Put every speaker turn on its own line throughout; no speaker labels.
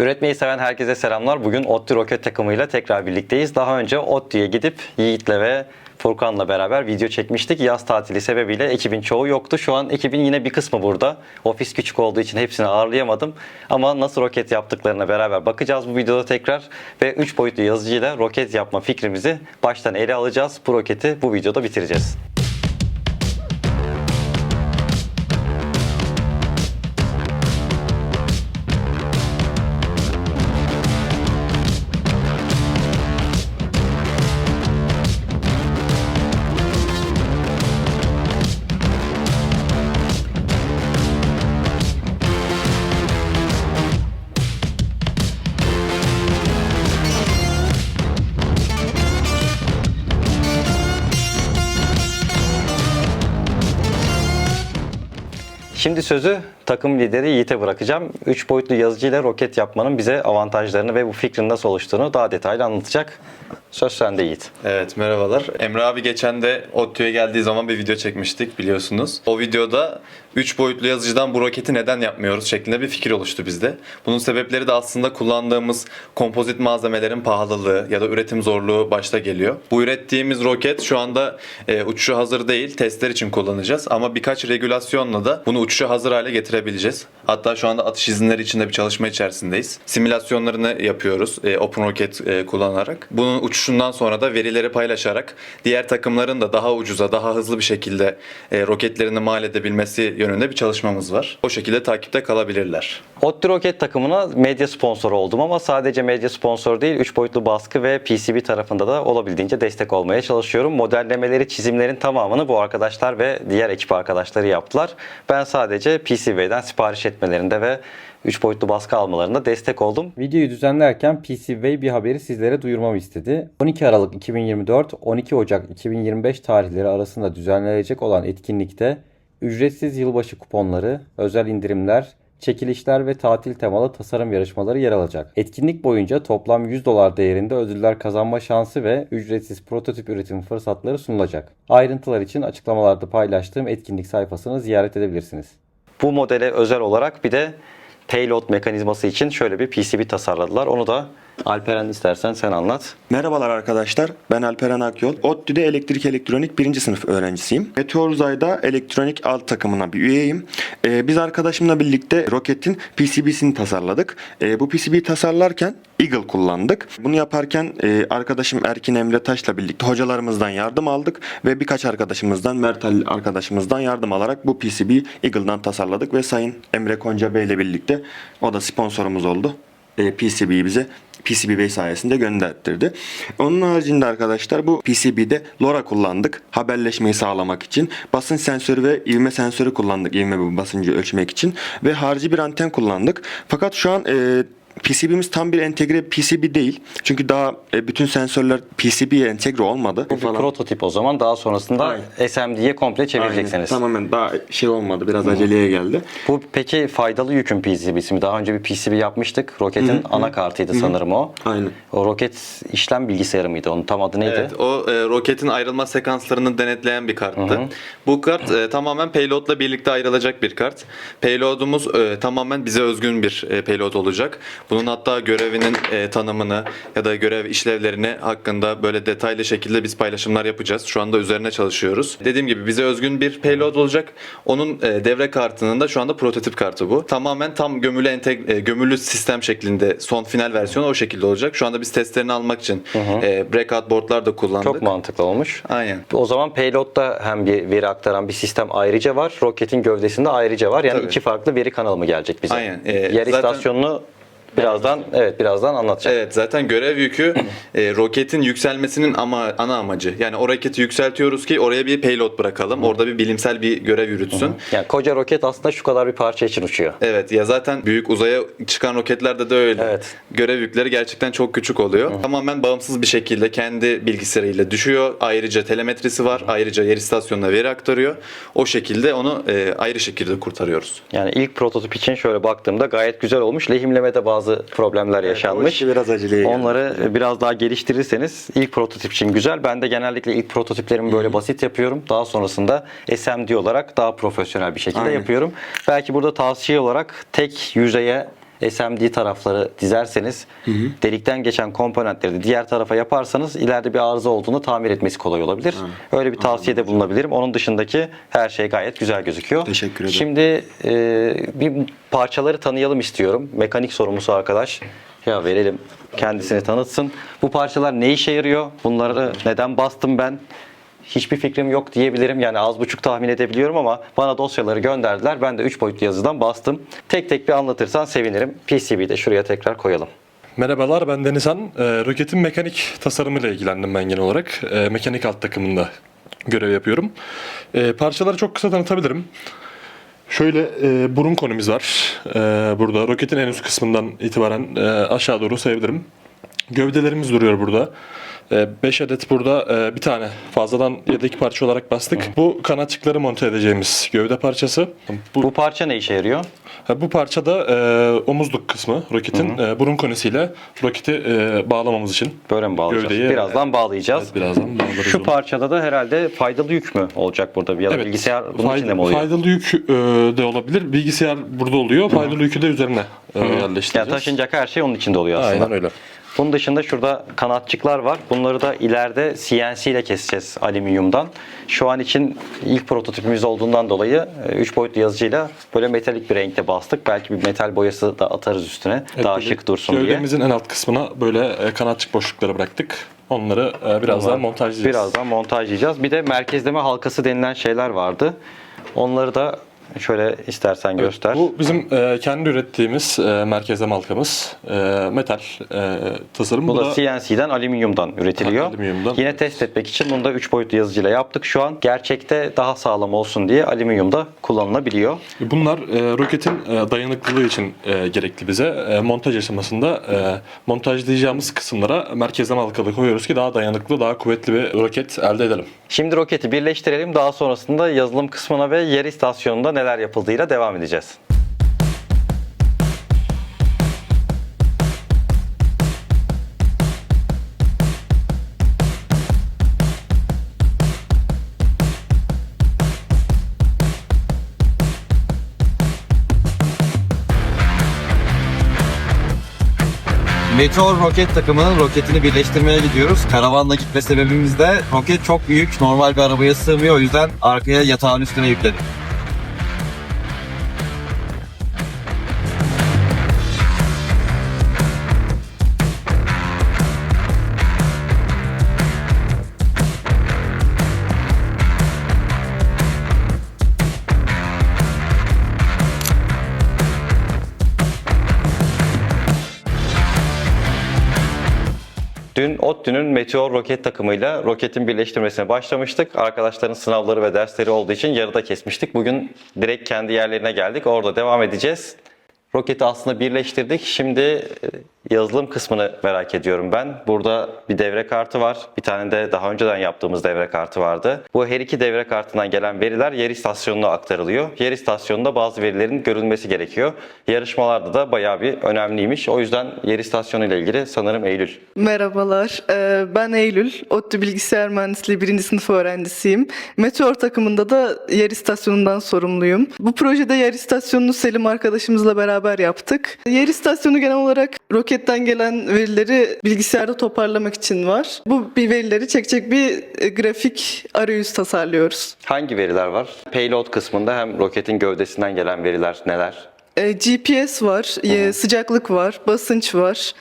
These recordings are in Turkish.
Üretmeyi seven herkese selamlar. Bugün ODTÜ roket takımıyla tekrar birlikteyiz. Daha önce ODTÜ'ye gidip Yiğit'le ve Furkan'la beraber video çekmiştik. Yaz tatili sebebiyle ekibin çoğu yoktu. Şu an ekibin yine bir kısmı burada. Ofis küçük olduğu için hepsini ağırlayamadım. Ama nasıl roket yaptıklarına beraber bakacağız bu videoda tekrar. Ve 3 boyutlu yazıcıyla roket yapma fikrimizi baştan ele alacağız. Bu roketi bu videoda bitireceğiz. Şimdi sözü takım lideri Yiğit'e bırakacağım. 3 boyutlu yazıcıyla roket yapmanın bize avantajlarını ve bu fikrin nasıl oluştuğunu daha detaylı anlatacak. Söz sende Yiğit.
Evet merhabalar. Emre abi geçen de ODTÜ'ye geldiği zaman bir video çekmiştik biliyorsunuz. O videoda 3 boyutlu yazıcıdan bu roketi neden yapmıyoruz şeklinde bir fikir oluştu bizde. Bunun sebepleri de aslında kullandığımız kompozit malzemelerin pahalılığı ya da üretim zorluğu başta geliyor. Bu ürettiğimiz roket şu anda e, uçuşu hazır değil. Testler için kullanacağız ama birkaç regülasyonla da bunu uçuşa hazır hale getirebileceğiz. Hatta şu anda atış izinleri içinde bir çalışma içerisindeyiz. Simülasyonlarını yapıyoruz e, Open Rocket e, kullanarak. Bunun uçuşundan sonra da verileri paylaşarak diğer takımların da daha ucuza, daha hızlı bir şekilde e, roketlerini mal edebilmesi yönünde bir çalışmamız var. O şekilde takipte kalabilirler.
ODTÜ roket takımına medya sponsoru oldum ama sadece medya sponsoru değil 3 boyutlu baskı ve PCB tarafında da olabildiğince destek olmaya çalışıyorum. Modellemeleri, çizimlerin tamamını bu arkadaşlar ve diğer ekip arkadaşları yaptılar. Ben sadece PCB'den sipariş etmelerinde ve 3 boyutlu baskı almalarında destek oldum. Videoyu düzenlerken PCB bir haberi sizlere duyurmamı istedi. 12 Aralık 2024, 12 Ocak 2025 tarihleri arasında düzenlenecek olan etkinlikte ücretsiz yılbaşı kuponları, özel indirimler, çekilişler ve tatil temalı tasarım yarışmaları yer alacak. Etkinlik boyunca toplam 100 dolar değerinde ödüller kazanma şansı ve ücretsiz prototip üretim fırsatları sunulacak. Ayrıntılar için açıklamalarda paylaştığım etkinlik sayfasını ziyaret edebilirsiniz. Bu modele özel olarak bir de payload mekanizması için şöyle bir PCB tasarladılar. Onu da Alperen istersen sen anlat.
Merhabalar arkadaşlar. Ben Alperen Akyol. ODTÜ'de elektrik elektronik birinci sınıf öğrencisiyim. Meteor Uzay'da elektronik alt takımına bir üyeyim. Ee, biz arkadaşımla birlikte roketin PCB'sini tasarladık. Ee, bu PCB'yi tasarlarken Eagle kullandık. Bunu yaparken e, arkadaşım Erkin Emre Taş'la birlikte hocalarımızdan yardım aldık ve birkaç arkadaşımızdan, Mertal arkadaşımızdan yardım alarak bu PCB'yi Eagle'dan tasarladık ve Sayın Emre Konca Bey ile birlikte o da sponsorumuz oldu. E, PCB'yi bize PCB sayesinde gönderttirdi. Onun haricinde arkadaşlar bu PCB'de LoRa kullandık. Haberleşmeyi sağlamak için. Basınç sensörü ve ivme sensörü kullandık. ivme basıncı ölçmek için. Ve harici bir anten kullandık. Fakat şu an e, PCB'miz tam bir entegre PCB değil. Çünkü daha e, bütün sensörler PCB'ye entegre olmadı.
Bu bir prototip o zaman daha sonrasında
Aynen.
SMD'ye komple
Aynen.
çevireceksiniz.
Tamamen daha şey olmadı. Biraz aceleye geldi.
Bu peki faydalı yükün PCB'si mi? Daha önce bir PCB yapmıştık. Roketin anakartıydı sanırım o.
Aynen.
O roket işlem bilgisayarı mıydı? Onun tam adı neydi?
Evet, o e, roketin ayrılma sekanslarını denetleyen bir karttı. Bu kart e, tamamen payloadla birlikte ayrılacak bir kart. Payloadumuz e, tamamen bize özgün bir e, payload olacak. Bunun hatta görevinin e, tanımını ya da görev işlevlerini hakkında böyle detaylı şekilde biz paylaşımlar yapacağız. Şu anda üzerine çalışıyoruz. Dediğim gibi bize özgün bir payload olacak. Onun e, devre kartının da şu anda prototip kartı bu. Tamamen tam gömülü enteg- e, gömülü sistem şeklinde son final versiyonu o şekilde olacak. Şu anda biz testlerini almak için e, breakout boardlar da kullandık.
Çok mantıklı olmuş.
Aynen.
O zaman payload'da hem bir veri aktaran bir sistem ayrıca var. Roketin gövdesinde ayrıca var. Yani
Tabii.
iki farklı veri kanalı mı gelecek bize?
Aynen. Ee,
Yer
zaten-
istasyonunu birazdan evet birazdan anlatacağım.
Evet zaten görev yükü e, roketin yükselmesinin ama ana amacı. Yani o roketi yükseltiyoruz ki oraya bir payload bırakalım. Orada bir bilimsel bir görev yürütsün.
Yani koca roket aslında şu kadar bir parça için uçuyor.
Evet ya zaten büyük uzaya çıkan roketlerde de öyle.
Evet.
Görev yükleri gerçekten çok küçük oluyor. Tamamen bağımsız bir şekilde kendi bilgisayarıyla düşüyor. Ayrıca telemetrisi var. Ayrıca yer istasyonuna veri aktarıyor. O şekilde onu e, ayrı şekilde kurtarıyoruz.
Yani ilk prototip için şöyle baktığımda gayet güzel olmuş. Lehimlemede bazı problemler
o
yaşanmış.
işi biraz aceleye geldi.
Onları biraz daha geliştirirseniz ilk prototip için güzel. Ben de genellikle ilk prototiplerimi böyle basit yapıyorum. Daha sonrasında SMD olarak daha profesyonel bir şekilde
Aynen.
yapıyorum. Belki burada tavsiye olarak tek yüzeye SMD tarafları dizerseniz delikten geçen komponentleri de diğer tarafa yaparsanız ileride bir arıza olduğunu tamir etmesi kolay olabilir. Öyle bir tavsiyede bulunabilirim. Onun dışındaki her şey gayet güzel gözüküyor.
Teşekkür ederim.
Şimdi e, bir parçaları tanıyalım istiyorum. Mekanik sorumlusu arkadaş. Ya verelim kendisini tanıtsın. Bu parçalar ne işe yarıyor? Bunları neden bastım ben? Hiçbir fikrim yok diyebilirim. Yani az buçuk tahmin edebiliyorum ama bana dosyaları gönderdiler. Ben de 3 boyutlu yazıdan bastım. Tek tek bir anlatırsan sevinirim. PCB'yi de şuraya tekrar koyalım.
Merhabalar ben Denizhan. Ee, roketin mekanik tasarımıyla ilgilendim ben genel olarak. Ee, mekanik alt takımında görev yapıyorum. Ee, parçaları çok kısa tanıtabilirim. Şöyle e, burun konumuz var. Ee, burada roketin en üst kısmından itibaren e, aşağı doğru sayabilirim. Gövdelerimiz duruyor burada. 5 adet burada e, bir tane fazladan yedek parça olarak bastık. Bu kanatçıkları monte edeceğimiz gövde parçası. Bu,
Bu parça ne işe yarıyor?
Ha, bu parça da e, omuzluk kısmı roketin e, burun konisiyle roketi e, bağlamamız için.
Böyle mi bağlayacağız?
Gövdeyi,
Birazdan bağlayacağız.
Evet, birazdan bağlarız
Şu
onu.
parçada da herhalde faydalı yük mü olacak burada? Ya da
Evet,
bilgisayar bunun
fayda-
içinde mi oluyor?
Faydalı yük e, de olabilir. Bilgisayar burada oluyor. Faydalı yükü de üzerine e, yerleştireceğiz.
Yani taşınacak her şey onun içinde oluyor aslında.
Aynen öyle.
Bunun dışında şurada kanatçıklar var. Bunları da ileride CNC ile keseceğiz alüminyumdan. Şu an için ilk prototipimiz olduğundan dolayı 3 boyutlu yazıcıyla böyle metalik bir renkte bastık. Belki bir metal boyası da atarız üstüne.
Evet,
daha şık dursun diye.
Gövdemizin en alt kısmına böyle e, kanatçık boşlukları bıraktık. Onları e, birazdan montajlayacağız.
Birazdan montajlayacağız. Bir de merkezleme halkası denilen şeyler vardı. Onları da şöyle istersen göster.
Bu bizim e, kendi ürettiğimiz e, merkezleme halkamız. E, metal e, tasarım.
Bu da CNC'den, alüminyumdan üretiliyor.
Alüminyumdan.
Yine test etmek için bunu da 3 boyutlu yazıcıyla yaptık. Şu an gerçekte daha sağlam olsun diye alüminyumda kullanılabiliyor.
Bunlar e, roketin e, dayanıklılığı için e, gerekli bize. E, montaj aşamasında e, montajlayacağımız kısımlara merkezleme halkalı koyuyoruz ki daha dayanıklı, daha kuvvetli bir roket elde edelim.
Şimdi roketi birleştirelim. Daha sonrasında yazılım kısmına ve yer istasyonunda neler yapıldığıyla devam edeceğiz.
Meteor roket takımının roketini birleştirmeye gidiyoruz. Karavanla gitme sebebimiz de roket çok büyük, normal bir arabaya sığmıyor. O yüzden arkaya yatağın üstüne yükledik.
ODTÜ'nün Meteor roket takımıyla roketin birleştirmesine başlamıştık. Arkadaşların sınavları ve dersleri olduğu için yarıda kesmiştik. Bugün direkt kendi yerlerine geldik. Orada devam edeceğiz. Roketi aslında birleştirdik. Şimdi e, yazılım kısmını merak ediyorum ben. Burada bir devre kartı var. Bir tane de daha önceden yaptığımız devre kartı vardı. Bu her iki devre kartından gelen veriler yer istasyonuna aktarılıyor. Yer istasyonunda bazı verilerin görülmesi gerekiyor. Yarışmalarda da bayağı bir önemliymiş. O yüzden yer istasyonu ile ilgili sanırım Eylül
Merhabalar, ee, ben Eylül. ODTÜ Bilgisayar Mühendisliği 1. sınıf öğrencisiyim. Meteor takımında da yer istasyonundan sorumluyum. Bu projede yer istasyonunu Selim arkadaşımızla beraber yaptık. Yer istasyonu genel olarak roketten gelen verileri bilgisayarda toparlamak için var. Bu bir verileri çekecek bir e, grafik arayüz tasarlıyoruz.
Hangi veriler var? Payload kısmında hem roketin gövdesinden gelen veriler neler?
Ee, GPS var, e, sıcaklık var, basınç var.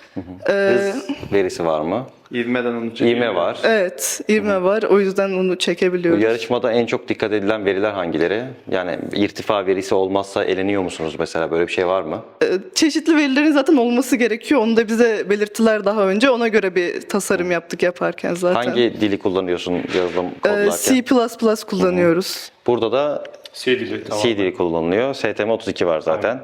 Ee,
Hız verisi var mı?
İvmeden onu
İğme var.
Evet, ivme var. O yüzden onu
Bu
çekebiliyoruz.
yarışmada en çok dikkat edilen veriler hangileri? Yani irtifa verisi olmazsa eleniyor musunuz mesela? Böyle bir şey var mı?
Ee, Çeşitli verilerin zaten olması gerekiyor. Onu da bize belirttiler daha önce. Ona göre bir tasarım yaptık yaparken zaten.
Hangi dili kullanıyorsun yazılım
Ee,
kodlarken?
C++ kullanıyoruz.
Burada da
C diyecek
C dili kullanılıyor. STM32 var zaten.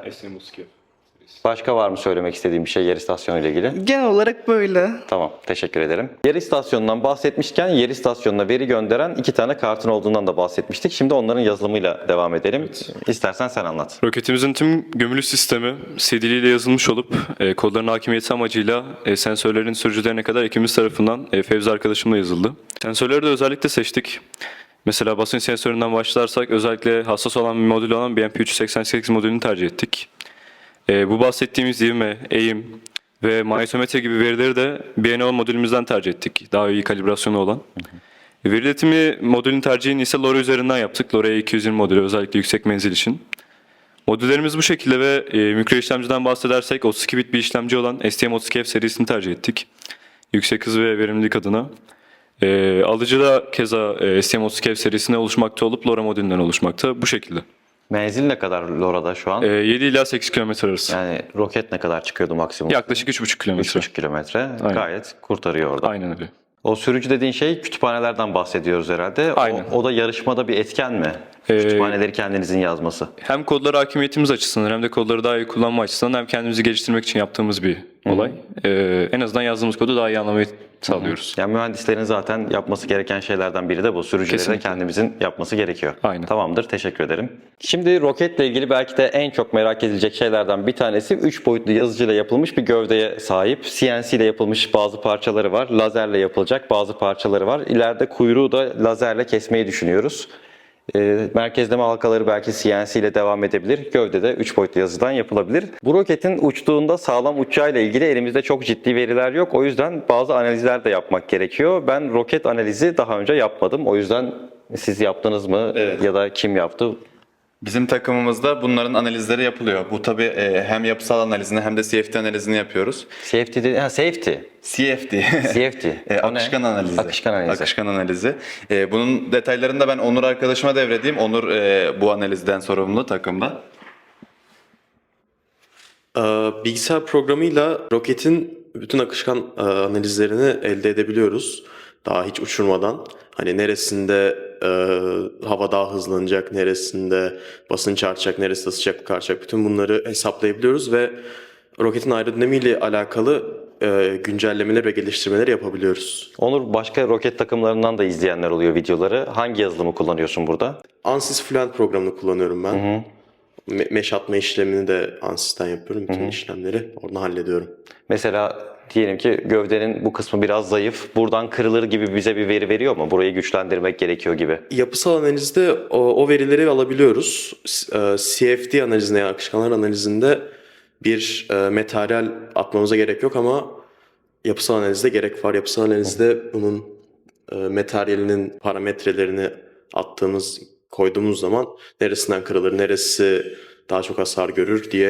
Başka var mı söylemek istediğim bir şey yer istasyonu ile ilgili?
Genel olarak böyle.
Tamam, teşekkür ederim. Yer istasyonundan bahsetmişken yer istasyonuna veri gönderen iki tane kartın olduğundan da bahsetmiştik. Şimdi onların yazılımıyla devam edelim. İstersen sen anlat.
Roketimizin tüm gömülü sistemi CD'li ile yazılmış olup e, kodların hakimiyeti amacıyla e, sensörlerin sürücülerine kadar ekibimiz tarafından e, Fevzi arkadaşımla yazıldı. Sensörleri de özellikle seçtik. Mesela basınç sensöründen başlarsak özellikle hassas olan bir modül olan BMP388 modülünü tercih ettik. E, bu bahsettiğimiz ivme, eğim ve mayotometre gibi verileri de BNO modülümüzden tercih ettik. Daha iyi kalibrasyonu olan. E, Veri iletimi modülün tercihini ise LoRa üzerinden yaptık. LoRa 220 modülü özellikle yüksek menzil için. Modüllerimiz bu şekilde ve e, mikro işlemciden bahsedersek 32 bit bir işlemci olan STM32F serisini tercih ettik. Yüksek hız ve verimlilik adına. E, alıcı da keza e, STM32F serisine oluşmakta olup LoRa modülünden oluşmakta bu şekilde.
Menzil ne kadar LoRa'da şu an?
E, 7 ila 8 kilometre arası.
Yani roket ne kadar çıkıyordu maksimum?
Yaklaşık 3,5 kilometre.
3,5 kilometre. Gayet kurtarıyor orada.
Aynen öyle.
O sürücü dediğin şey kütüphanelerden bahsediyoruz herhalde. O-
Aynen.
O, da yarışmada bir etken mi?
Ee,
Kütüphaneleri kendinizin yazması.
Hem kodlara hakimiyetimiz açısından hem de kodları daha iyi kullanma açısından hem kendimizi geliştirmek için yaptığımız bir olay. E, en azından yazdığımız kodu daha iyi anlamayı sağlıyoruz.
Yani mühendislerin zaten yapması gereken şeylerden biri de bu. Sürücüleri de
Kesinlikle.
kendimizin yapması gerekiyor.
Aynen.
Tamamdır, teşekkür ederim. Şimdi roketle ilgili belki de en çok merak edilecek şeylerden bir tanesi 3 boyutlu yazıcıyla yapılmış bir gövdeye sahip. CNC ile yapılmış bazı parçaları var. Lazerle yapılacak bazı parçaları var. İleride kuyruğu da lazerle kesmeyi düşünüyoruz. E, merkezleme halkaları belki CNC ile devam edebilir. Gövde de 3 boyutlu yazıdan yapılabilir. Bu roketin uçtuğunda sağlam uçacağıyla ilgili elimizde çok ciddi veriler yok. O yüzden bazı analizler de yapmak gerekiyor. Ben roket analizi daha önce yapmadım. O yüzden siz yaptınız mı
Evet.
ya da kim yaptı?
Bizim takımımızda bunların analizleri yapılıyor. Bu tabii e, hem yapısal analizini hem de CFD analizini yapıyoruz.
Safety, dedi- ha, safety.
CFD.
CFD.
E,
O ne?
akışkan analizi.
Akışkan analizi.
Akışkan analizi. E, bunun detaylarını da ben Onur arkadaşıma devredeyim. Onur e, bu analizden sorumlu takımda.
Ee, Bilgisayar programıyla roketin bütün akışkan e, analizlerini elde edebiliyoruz. Daha hiç uçurmadan. Hani neresinde e, hava daha hızlanacak, neresinde basınç artacak, neresinde sıcaklık artacak bütün bunları hesaplayabiliyoruz ve roketin aerodinamiğiyle alakalı e, güncellemeler ve geliştirmeler yapabiliyoruz.
Onur başka roket takımlarından da izleyenler oluyor videoları. Hangi yazılımı kullanıyorsun burada?
Ansys Fluent programını kullanıyorum ben. Me- mesh atma işlemini de Ansys'ten yapıyorum. Bütün işlemleri oradan hallediyorum.
Mesela diyelim ki gövdenin bu kısmı biraz zayıf. Buradan kırılır gibi bize bir veri veriyor mu? Burayı güçlendirmek gerekiyor gibi.
Yapısal analizde o, o verileri alabiliyoruz. E, CFD analizinde yani akışkanlar analizinde bir e, materyal atmamıza gerek yok ama yapısal analizde gerek var. Yapısal analizde bunun e, materyalinin parametrelerini attığımız, koyduğumuz zaman neresinden kırılır, neresi daha çok hasar görür diye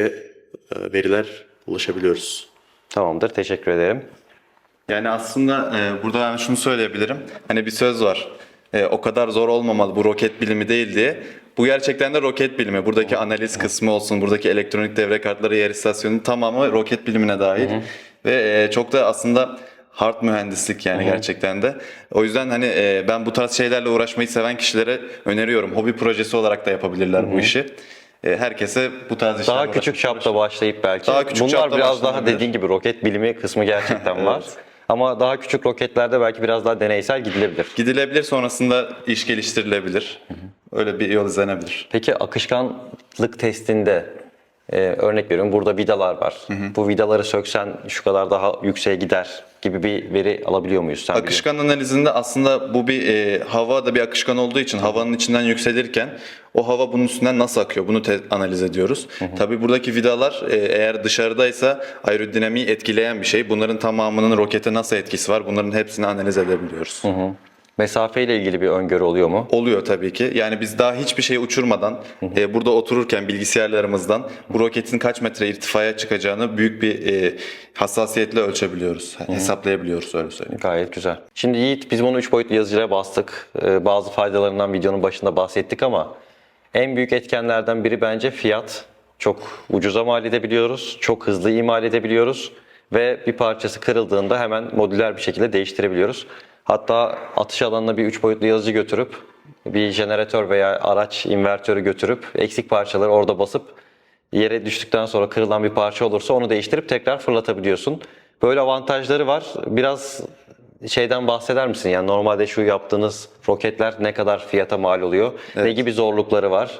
e, veriler ulaşabiliyoruz.
Tamamdır, teşekkür ederim.
Yani aslında e, burada ben şunu söyleyebilirim. Hani bir söz var. E, o kadar zor olmamalı bu roket bilimi değil diye. Bu gerçekten de roket bilimi. Buradaki analiz kısmı olsun, buradaki elektronik devre kartları, yer istasyonunun tamamı roket bilimine dahil. Ve e, çok da aslında hard mühendislik yani gerçekten de. O yüzden hani e, ben bu tarz şeylerle uğraşmayı seven kişilere öneriyorum. Hobi projesi olarak da yapabilirler bu işi. E, herkese bu tarz işlerle
Daha küçük çapta başlayıp belki.
Daha küçük
Bunlar biraz daha dediğin gibi roket bilimi kısmı gerçekten var. Ama daha küçük roketlerde belki biraz daha deneysel gidilebilir.
Gidilebilir sonrasında iş geliştirilebilir. Öyle bir yol izlenebilir.
Peki akışkanlık testinde e, örnek veriyorum burada vidalar var. Bu vidaları söksen şu kadar daha yükseğe gider gibi bir veri alabiliyor muyuz? Sen
Akışkan analizinde aslında bu bir e, hava da bir akışkan olduğu için havanın içinden yükselirken o hava bunun üstünden nasıl akıyor bunu analiz ediyoruz. Tabii buradaki vidalar e, eğer dışarıdaysa aerodinamiği etkileyen bir şey. Bunların tamamının rokete nasıl etkisi var bunların hepsini analiz edebiliyoruz.
Mesafeyle ilgili bir öngörü oluyor mu?
Oluyor tabii ki. Yani biz daha hiçbir şey uçurmadan e, burada otururken bilgisayarlarımızdan bu roketin kaç metre irtifaya çıkacağını büyük bir e, hassasiyetle ölçebiliyoruz. Hesaplayabiliyoruz öyle söyleyeyim.
Gayet güzel. Şimdi Yiğit biz bunu 3 boyutlu yazıcıya bastık. Ee, bazı faydalarından videonun başında bahsettik ama en büyük etkenlerden biri bence fiyat. Çok ucuza mal edebiliyoruz. Çok hızlı imal edebiliyoruz. Ve bir parçası kırıldığında hemen modüler bir şekilde değiştirebiliyoruz. Hatta atış alanına bir 3 boyutlu yazıcı götürüp bir jeneratör veya araç invertörü götürüp eksik parçaları orada basıp yere düştükten sonra kırılan bir parça olursa onu değiştirip tekrar fırlatabiliyorsun. Böyle avantajları var. Biraz şeyden bahseder misin? Yani normalde şu yaptığınız roketler ne kadar fiyata mal oluyor? Ne gibi zorlukları var?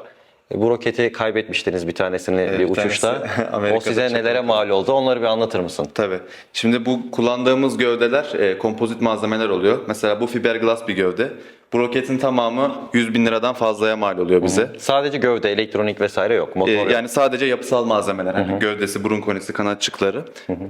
Bu roketi kaybetmiştiniz bir tanesini bir
bir
uçuşta.
tanesi
o size
çok
nelere mal oldu? Onları bir anlatır mısın?
Tabii. Şimdi bu kullandığımız gövdeler e, kompozit malzemeler oluyor. Mesela bu fiberglass bir gövde. Bu roketin tamamı 100 bin liradan fazlaya mal oluyor bize.
Sadece gövde, elektronik vesaire yok. Motor
Ee,
yok.
yani sadece yapısal malzemeler, hani gövdesi, burun konisi, kanatçıkları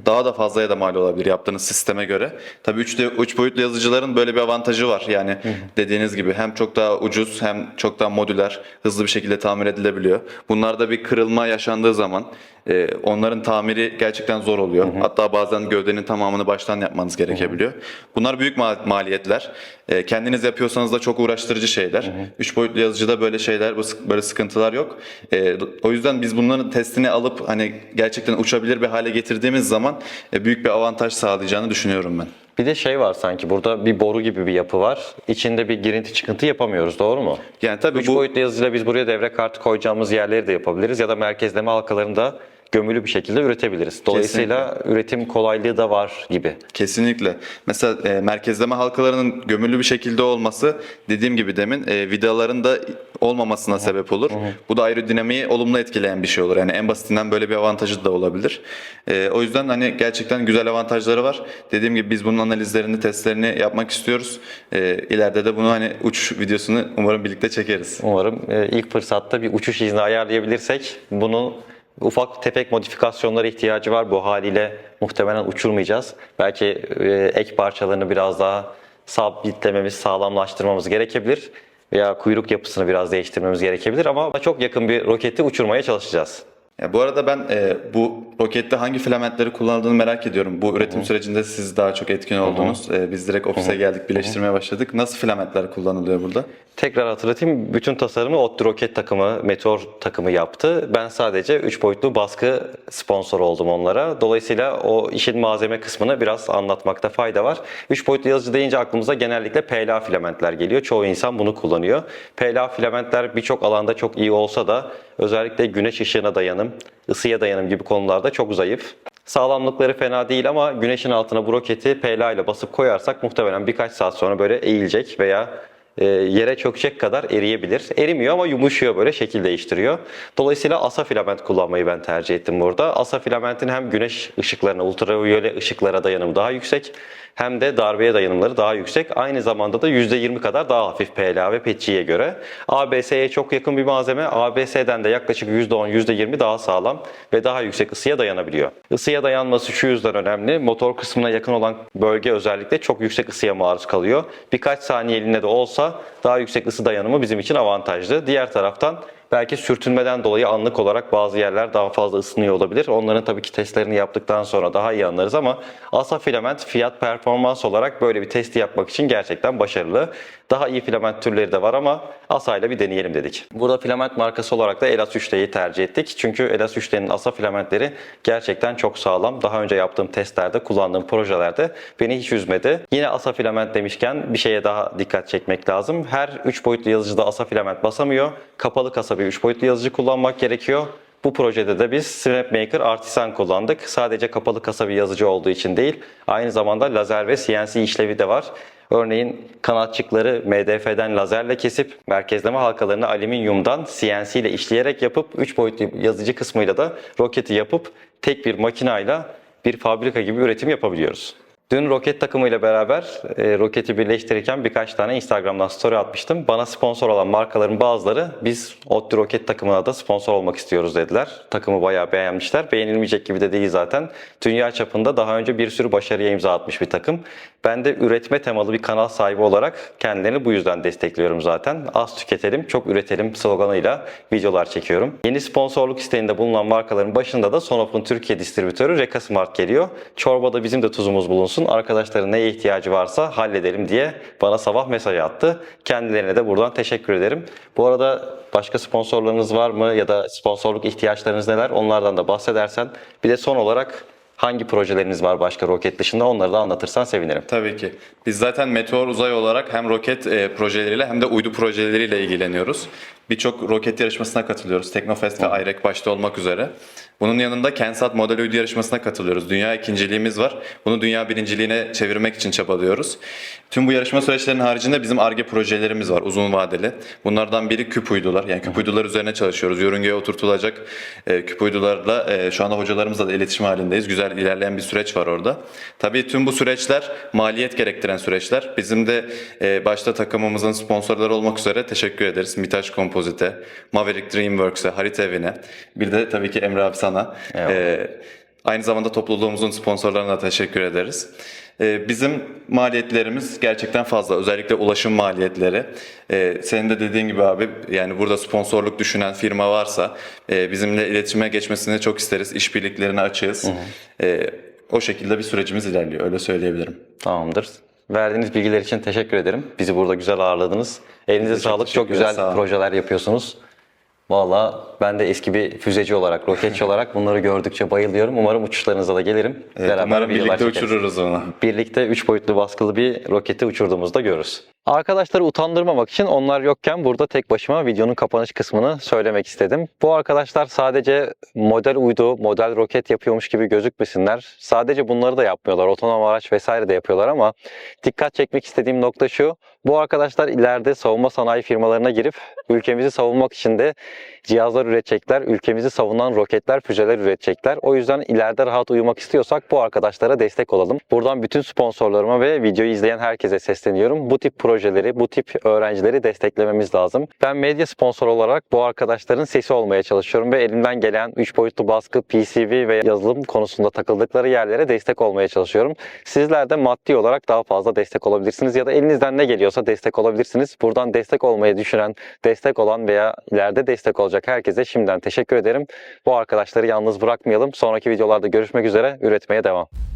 daha da fazlaya da mal olabilir yaptığınız sisteme göre. Tabii 3 üç boyutlu yazıcıların böyle bir avantajı var. Yani dediğiniz gibi hem çok daha ucuz hem çok daha modüler, hızlı bir şekilde tamir edilebiliyor. Bunlarda bir kırılma yaşandığı zaman e, onların tamiri gerçekten zor oluyor. Hatta bazen gövdenin tamamını baştan yapmanız gerekebiliyor. Bunlar büyük ma- maliyetler. E, kendiniz yapıyorsanız da çok uğraştırıcı şeyler. Üç boyutlu yazıcıda böyle şeyler, böyle sıkıntılar yok. E, o yüzden biz bunların testini alıp hani gerçekten uçabilir bir hale getirdiğimiz zaman e, büyük bir avantaj sağlayacağını düşünüyorum ben.
Bir de şey var sanki burada bir boru gibi bir yapı var. İçinde bir girinti çıkıntı yapamıyoruz doğru mu?
Yani tabii
3
bu
boyutlu yazıcıyla biz buraya devre kartı koyacağımız yerleri de yapabiliriz ya da merkezleme halkalarında gömülü bir şekilde üretebiliriz. Dolayısıyla üretim kolaylığı da var gibi.
Kesinlikle. Mesela e, merkezleme halkalarının gömülü bir şekilde olması dediğim gibi demin e, vidaların da olmamasına sebep olur. Bu da aerodinamiği olumlu etkileyen bir şey olur. Yani en basitinden böyle bir avantajı da olabilir. E, o yüzden hani gerçekten güzel avantajları var. Dediğim gibi biz bunun analizlerini, testlerini yapmak istiyoruz. E, ileride de bunu hani uç videosunu umarım birlikte çekeriz.
Umarım e, ilk fırsatta bir uçuş izni ayarlayabilirsek bunu ufak tefek modifikasyonlara ihtiyacı var. Bu haliyle muhtemelen uçurmayacağız. Belki e, ek parçalarını biraz daha sabitlememiz, sağlamlaştırmamız gerekebilir. Veya kuyruk yapısını biraz değiştirmemiz gerekebilir ama çok yakın bir roketi uçurmaya çalışacağız.
Ya bu arada ben e, bu rokette hangi filamentleri kullanıldığını merak ediyorum. Bu üretim sürecinde siz daha çok etkin oldunuz. E, biz direkt ofise geldik, birleştirmeye başladık. Nasıl filamentler kullanılıyor burada?
Tekrar hatırlatayım. Bütün tasarımı ODTÜ roket takımı, Meteor takımı yaptı. Ben sadece 3 boyutlu baskı sponsor oldum onlara. Dolayısıyla o işin malzeme kısmını biraz anlatmakta fayda var. 3 boyutlu yazıcı deyince aklımıza genellikle PLA filamentler geliyor. Çoğu insan bunu kullanıyor. PLA filamentler birçok alanda çok iyi olsa da özellikle güneş ışığına dayanım, ısıya dayanım gibi konularda çok zayıf. Sağlamlıkları fena değil ama güneşin altına bu roketi PLA ile basıp koyarsak muhtemelen birkaç saat sonra böyle eğilecek veya e, yere çökecek kadar eriyebilir. Erimiyor ama yumuşuyor böyle şekil değiştiriyor. Dolayısıyla asa filament kullanmayı ben tercih ettim burada. Asa filamentin hem güneş ışıklarına, ultraviyole ışıklara dayanımı daha yüksek hem de darbeye dayanımları daha yüksek. Aynı zamanda da %20 kadar daha hafif PLA ve PETG'ye göre. ABS'ye çok yakın bir malzeme. ABS'den de yaklaşık %10, %20 daha sağlam ve daha yüksek ısıya dayanabiliyor. Isıya dayanması şu yüzden önemli. Motor kısmına yakın olan bölge özellikle çok yüksek ısıya maruz kalıyor. Birkaç saniyeliğine de olsa daha yüksek ısı dayanımı bizim için avantajlı. Diğer taraftan Belki sürtünmeden dolayı anlık olarak bazı yerler daha fazla ısınıyor olabilir. Onların tabii ki testlerini yaptıktan sonra daha iyi anlarız ama Asa filament fiyat performans olarak böyle bir testi yapmak için gerçekten başarılı. Daha iyi filament türleri de var ama Asa ile bir deneyelim dedik. Burada filament markası olarak da Elas 3D'yi tercih ettik. Çünkü Elas 3D'nin Asa filamentleri gerçekten çok sağlam. Daha önce yaptığım testlerde, kullandığım projelerde beni hiç üzmedi. Yine Asa filament demişken bir şeye daha dikkat çekmek lazım. Her 3 boyutlu yazıcıda Asa filament basamıyor. Kapalı kasa bir 3 boyutlu yazıcı kullanmak gerekiyor. Bu projede de biz SnapMaker Artisan kullandık. Sadece kapalı kasa bir yazıcı olduğu için değil, aynı zamanda lazer ve CNC işlevi de var. Örneğin kanatçıkları MDF'den lazerle kesip merkezleme halkalarını alüminyumdan CNC ile işleyerek yapıp 3 boyutlu yazıcı kısmıyla da roketi yapıp tek bir makinayla bir fabrika gibi üretim yapabiliyoruz. Dün roket takımıyla beraber e, roketi birleştirirken birkaç tane Instagram'dan story atmıştım. Bana sponsor olan markaların bazıları biz ODTÜ roket takımına da sponsor olmak istiyoruz dediler. Takımı bayağı beğenmişler. Beğenilmeyecek gibi de değil zaten. Dünya çapında daha önce bir sürü başarıya imza atmış bir takım. Ben de üretme temalı bir kanal sahibi olarak kendilerini bu yüzden destekliyorum zaten. Az tüketelim, çok üretelim sloganıyla videolar çekiyorum. Yeni sponsorluk isteğinde bulunan markaların başında da Sonop'un Türkiye distribütörü Reka Smart geliyor. Çorbada bizim de tuzumuz bulunsun. Arkadaşların neye ihtiyacı varsa halledelim diye bana sabah mesaj attı. Kendilerine de buradan teşekkür ederim. Bu arada başka sponsorlarınız var mı ya da sponsorluk ihtiyaçlarınız neler? Onlardan da bahsedersen. Bir de son olarak hangi projeleriniz var başka roket dışında onları da anlatırsan sevinirim.
Tabii ki. Biz zaten Meteor Uzay olarak hem roket e, projeleriyle hem de uydu projeleriyle ilgileniyoruz. Birçok roket yarışmasına katılıyoruz. Teknofest ve IREC başta olmak üzere. Bunun yanında Kensat Model Uydu yarışmasına katılıyoruz. Dünya ikinciliğimiz var. Bunu dünya birinciliğine çevirmek için çabalıyoruz. Tüm bu yarışma süreçlerinin haricinde bizim ARGE projelerimiz var uzun vadeli. Bunlardan biri küp uydular. Yani küp uydular üzerine çalışıyoruz. Yörüngeye oturtulacak e, küp uydularla e, şu anda hocalarımızla da iletişim halindeyiz. Güzel ilerleyen bir süreç var orada. Tabii tüm bu süreçler maliyet gerektiren süreçler. Bizim de e, başta takımımızın sponsorları olmak üzere teşekkür ederiz. Mitaş Kompozit'e, Maverick Dreamworks'e, Harita Evi'ne. Bir de tabii ki Emre abi sana.
Eyvallah.
E, aynı zamanda topluluğumuzun sponsorlarına da teşekkür ederiz. E, bizim maliyetlerimiz gerçekten fazla. Özellikle ulaşım maliyetleri. E, senin de dediğin gibi abi yani burada sponsorluk düşünen firma varsa e, bizimle iletişime geçmesini çok isteriz. İşbirliklerine açığız. E, o şekilde bir sürecimiz ilerliyor. Öyle söyleyebilirim.
Tamamdır. Verdiğiniz bilgiler için teşekkür ederim. Bizi burada güzel ağırladınız. Elinize
çok
sağlık. Çok güzel
sağ
projeler yapıyorsunuz. Valla ben de eski bir füzeci olarak, roketçi olarak bunları gördükçe bayılıyorum. Umarım uçuşlarınıza da gelirim.
Evet, umarım
videolar
birlikte uçururuz onu.
Birlikte 3 boyutlu baskılı bir roketi uçurduğumuzda görürüz. Arkadaşları utandırmamak için onlar yokken burada tek başıma videonun kapanış kısmını söylemek istedim. Bu arkadaşlar sadece model uydu, model roket yapıyormuş gibi gözükmesinler. Sadece bunları da yapmıyorlar. Otonom araç vesaire de yapıyorlar ama dikkat çekmek istediğim nokta şu. Bu arkadaşlar ileride savunma sanayi firmalarına girip ülkemizi savunmak için de cihazlar üretecekler. Ülkemizi savunan roketler, füzeler üretecekler. O yüzden ileride rahat uyumak istiyorsak bu arkadaşlara destek olalım. Buradan bütün sponsorlarıma ve videoyu izleyen herkese sesleniyorum. Bu tip projeleri, bu tip öğrencileri desteklememiz lazım. Ben medya sponsor olarak bu arkadaşların sesi olmaya çalışıyorum ve elimden gelen 3 boyutlu baskı, PCB ve yazılım konusunda takıldıkları yerlere destek olmaya çalışıyorum. Sizler de maddi olarak daha fazla destek olabilirsiniz ya da elinizden ne geliyorsa destek olabilirsiniz. Buradan destek olmayı düşünen, destek olan veya ileride destek olacak herkese şimdiden teşekkür ederim. Bu arkadaşları yalnız bırakmayalım. Sonraki videolarda görüşmek üzere. Üretmeye devam.